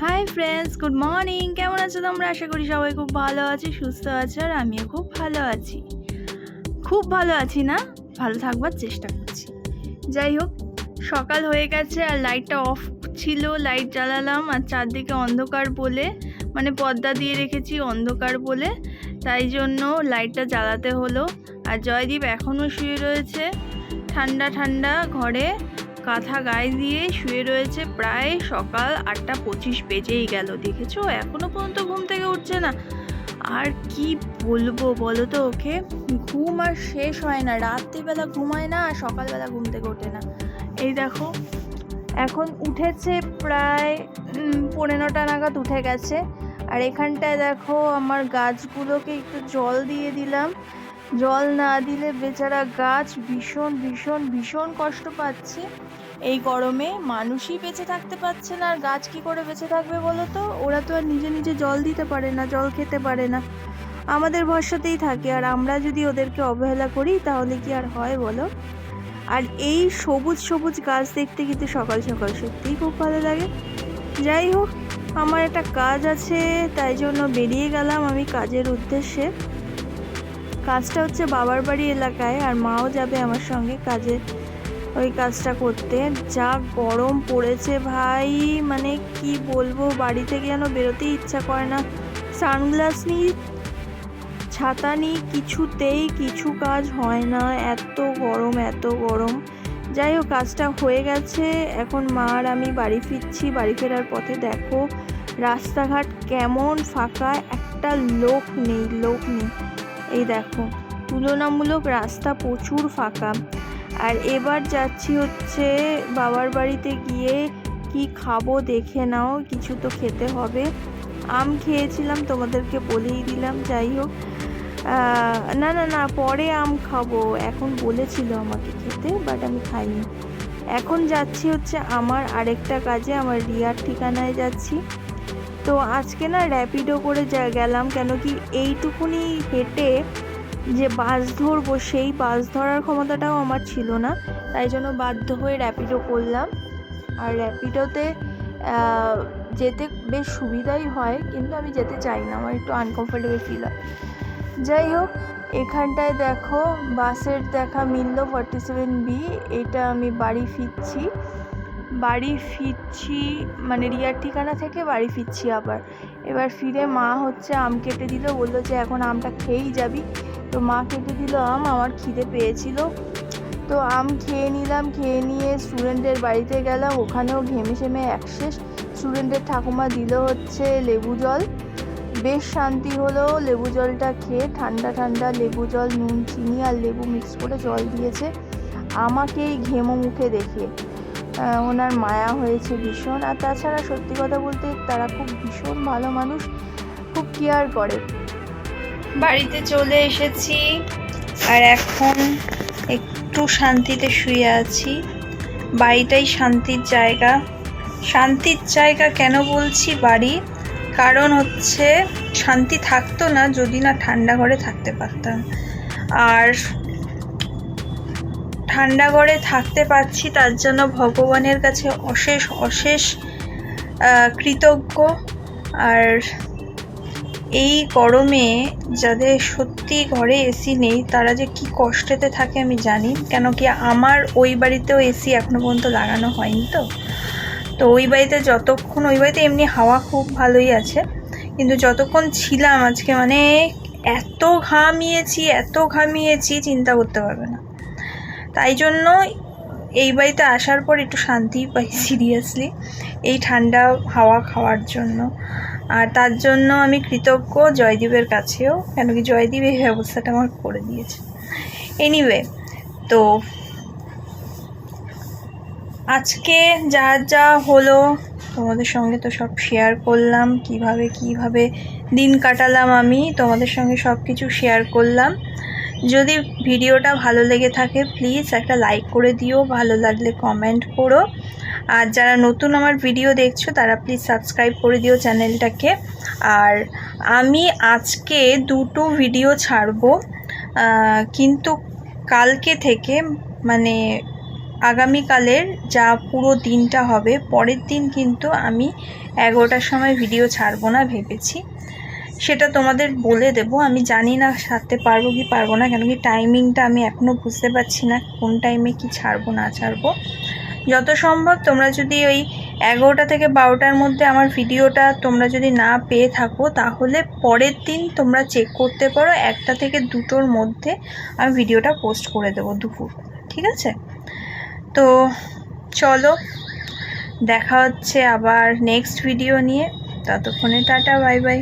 Hi friends good morning কেমন আছো তোমরা? আশা করি সবাই খুব ভালো আছে, সুস্থ আছে, আর আমিও খুব ভালো আছি। খুব ভালো আছি না? ভালো থাকবার চেষ্টা করছি। যাই হোক, সকাল হয়ে গেছে আর লাইটটা অফ ছিল। লাইট জ্বালালাম আর চারদিকে অন্ধকার বলে মানে পর্দা দিয়ে রেখেছি অন্ধকার বলে। তাই জন্য লাইটটা জ্বালাতে হলো। আর জয়দীপ এখনও শুয়ে রয়েছে। ঠান্ডা ঠান্ডা ঘরে। কাঁথা গায়ে দিয়ে শুয়ে রয়েছে প্রায় সকাল আটটা পঁচিশ বেজেই গেল দেখেছ? এখনও পর্যন্ত ঘুম থেকে উঠছে না। আর কি বলব বলো তো ওকে? ঘুম আর শেষ হয় না রাত্রিবেলা ঘুমায় না আর সকালবেলা ঘুম থেকে ওঠে না। এই দেখো এখন উঠেছে প্রায় উম, পৌনে নটা নাগাদ উঠে গেছে। আর এখানটায় দেখো আমার গাছগুলোকে একটু জল দিয়ে দিলাম। জল না দিলে বেচারা গাছ ভীষণ ভীষণ ভীষণ কষ্ট পাচ্ছে। এই গরমে মানুষই বেঁচে থাকতে পারছে না, আর গাছ কি করে বেঁচে থাকবে বলো তো? ওরা তো আর নিজে নিজে জল দিতে পারে না, জল খেতে পারে না। আমাদের ভরসাতেই থাকে, আর আমরা যদি ওদেরকে অবহেলা করি, তাহলে কি আর হয় বলো? আর এই সবুজ সবুজ গাছ দেখতে কিন্তু সকাল সকাল সত্যিই খুব ভালো লাগে। যাই হোক, আমার একটা কাজ আছে, তাই জন্য বেরিয়ে গেলাম আমি কাজের উদ্দেশ্যে। কাজটা হচ্ছে বাবার বাড়ি এলাকায়, আর মাও যাবে আমার সঙ্গে কাজে। ওই কাজটা করতে। যা গরম পড়েছে ভাই মানে কি বলব বাড়ি থেকে যেন বেরোতেই ইচ্ছা করে না। সানগ্লাস নিই, ছাতা নিই, কিছুতেই কিছু কাজ হয় না। এত গরম এত গরম। যাই হোক, কাজটা হয়ে গেছে। এখন মা আর আমি বাড়ি ফিরছি, বাড়ি ফেরার পথে দেখো রাস্তাঘাট কেমন ফাঁকা, একটা লোক নেই লোক নেই। এই দেখো, তুলনামূলক রাস্তা প্রচুর ফাঁকা। আর এবার যাচ্ছি হচ্ছে বাবার বাড়িতে গিয়ে কি খাব দেখে নাও, কিছু তো খেতে হবে। আম খেয়েছিলাম, তোমাদেরকে বলেই দিলাম, যাই হোক। না না না, পরে আম খাব। এখন বলেছিল আমাকে খেতে বাট আমি খাইনি। এখন যাচ্ছি হচ্ছে আমার আরেকটা কাজে, আমার রিয়ার ঠিকানায় যাচ্ছি। তো আজকে না র্যাপিডো করে যা, গেলাম, কেন কি এইটুকুনি হেঁটে যে বাস ধরবো, সেই বাস ধরার ক্ষমতাটাও আমার ছিল না। তাই জন্য বাধ্য হয়ে র্যাপিডো করলাম। আর র্যাপিডোতে যেতে বেশ সুবিধাই হয়, কিন্তু আমি যেতে চাই না। আমার একটু আনকমফোর্টেবল ফিল হয়। যাই হোক, এখানটায় দেখো, বাসের দেখা মিললো ফর্টি সেভেন বি এটা আমি বাড়ি ফিরছি। বাড়ি ফিরছি মানে রিয়ার ঠিকানা থেকে বাড়ি ফিরছি আবার। এবার ফিরে মা হচ্ছে আম কেটে দিল, বলল যে এখন আমটা খেয়েই যাবি। তো মা কেটে দিল আম, আমার খিদে পেয়েছিল। তো আম খেয়ে নিলাম, খেয়ে নিয়ে স্টুডেন্টের বাড়িতে গেলাম। ওখানেও ঘেমে সেমে একশেষ স্টুডেন্টের ঠাকুমা দিল হচ্ছে লেবু জল। বেশ শান্তি হলো, লেবু জলটা খেয়ে ঠান্ডা ঠান্ডা লেবু জল, নুন, চিনি আর লেবু মিক্স করে জল দিয়েছে। আমাকে এই ঘেমো মুখে দেখে। ওনার মায়া হয়েছে ভীষণ। আর তাছাড়া সত্যি কথা বলতে তারা খুব ভীষণ ভালো মানুষ, খুব কেয়ার করে। বাড়িতে চলে এসেছি। আর এখন একটু শান্তিতে শুয়ে আছি। বাড়িটাই শান্তির জায়গা। শান্তির জায়গা কেন বলছি বাড়ি? কারণ হচ্ছে শান্তি থাকতো না যদি না ঠান্ডা ঘরে থাকতে পারতাম। আর ঠান্ডা ঘরে থাকতে পারছি তার জন্য ভগবানের কাছে অশেষ অশেষ কৃতজ্ঞ। আর এই গরমে যাদের সত্যি ঘরে এসি নেই, তারা যে কি কষ্টেতে থাকে আমি জানি। কেন কি আমার ওই বাড়িতেও এসি এখনও পর্যন্ত লাগানো হয়নি তো। তো ওই বাড়িতে যতক্ষণ, ওই বাড়িতে এমনি হাওয়া খুব ভালোই আছে। কিন্তু যতক্ষণ ছিলাম আজকে মানে এত ঘামিয়েছি এত ঘামিয়েছি, চিন্তা করতে পারবে না। তাই জন্য এই বাড়িতে আসার পর একটু শান্তি পাই সিরিয়াসলি এই ঠান্ডা হাওয়া খাওয়ার জন্য। আর তার জন্য আমি কৃতজ্ঞ জয়দীপের কাছেও, কেন কি জয়দীপ এই ব্যবস্থাটা আমার করে দিয়েছে। এনিওয়ে তো আজকে যা যা হলো, তোমাদের সঙ্গে তো সব শেয়ার করলাম, কীভাবে কীভাবে দিন কাটালাম আমি, তোমাদের সঙ্গে সব কিছু শেয়ার করলাম। যদি ভিডিওটা ভালো লেগে থাকে প্লিজ একটা লাইক করে দিও, ভালো লাগলে কমেন্ট করো। আর যারা নতুন আমার ভিডিও দেখছ, তারা প্লিজ সাবস্ক্রাইব করে দিও চ্যানেলটাকে আর আমি আজকে দুটো ভিডিও ছাড়বো কিন্তু কালকে থেকে মানে আগামীকালের যা পুরো দিনটা হবে, পরের দিন কিন্তু আমি এগারোটার সময় ভিডিও ছাড়বো না ভেবেছি। সেটা তোমাদের বলে দেব। আমি জানি না সারতে পারব কি পারব না, কেন কি টাইমিংটা আমি এখনও বুঝতে পারছি না কোন টাইমে কি ছাড়বো, না ছাড়বো। যত সম্ভব তোমরা যদি ওই এগারোটা থেকে বারোটার মধ্যে আমার ভিডিওটা তোমরা যদি না পেয়ে থাকো, তাহলে পরের দিন তোমরা চেক করতে পারো, একটা থেকে দুটোর মধ্যে আমি ভিডিওটা পোস্ট করে দেবো দুপুর, ঠিক আছে? তো চলো, দেখা হচ্ছে আবার নেক্সট ভিডিও নিয়ে। ততক্ষণে টাটা বাই বাই